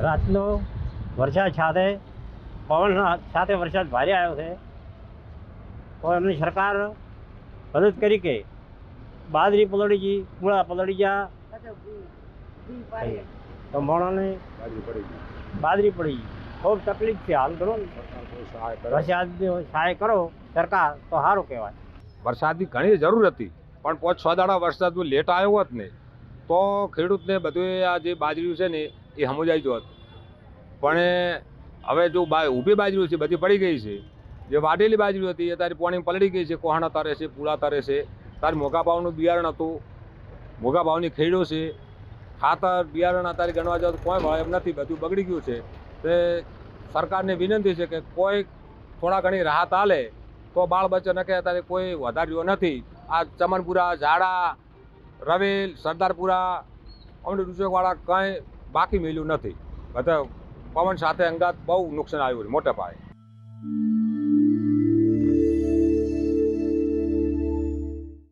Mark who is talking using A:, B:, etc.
A: રાતનો વરસાદ સાથે, પવન સાથે વરસાદ ભારે આવ્યો છે. તો એમની સરકાર મદદ કરી કે બાજરી પલળી ગઈ, મૂળા પલળી ગયા. તો મોણાને બાજરી પડી ગઈ. ખૂબ તકલીફ છે, હાલ કરો વરસાદ સહાય કરો, સરકાર તો સારું કહેવાય.
B: વરસાદની ઘણી જરૂર હતી, પણ પાંચ છ દાડા વરસાદ લેટ આવ્યો હોત ને, તો ખેડૂતને બધું આ જે બાજરી છે ને એ સમજાઈ જોત પણ હવે જો બા, ઊભી બાજરી છે, બધી પડી ગઈ છે. જે વાઢેલી બાજરી હતી, એ તારી પોણી પલળી ગઈ છે, કોહાણા તારે છે, પૂળા તારે છે. તારી મોઘા ભાવનું બિયારણ હતું. મોઘા ભાવની ખેડો છે. ખાતર, બિયારણ અત્યારે ગણવા જાવ કોઈ ભાવ એમ નથી, બધું બગડી ગયું છે. તે સરકારને વિનંતી છે કે કોઈ થોડા ઘણી રાહત આલે, તો બાળ બચ્ચન કે અત્યારે કોઈ વધાર્યો નથી. આ ચમનપુરા, ઝાડા, રવેલ, સરદારપુરા અમને રૂચકવાળા કંઈ બાકી મળ્યું નથી. બધા પવન સાથે અંગાત બહુ નુકસાન આવ્યું મોટા પાયે.